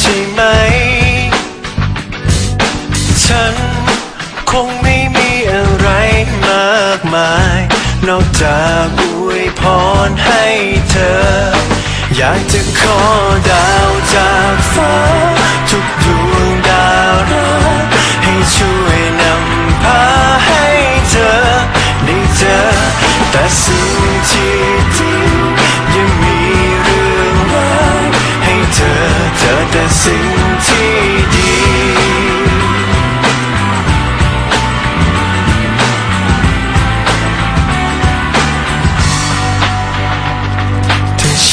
ใช่ไหม ฉันคงไม่มีอะไรมากมาย นอกจากอวยพรให้เธอ อยากจะขอดาวจ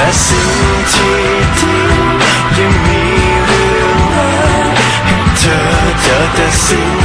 แต่สิ่งที่ดียังมีเรื่องรายให้เธอเจอแต่สิ่ง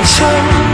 ขอ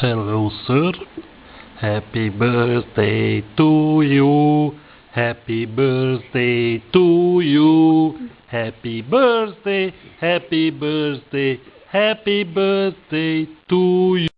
Hello, sir. Happy birthday to you. Happy birthday to you. Happy birthday, happy birthday, happy birthday to you.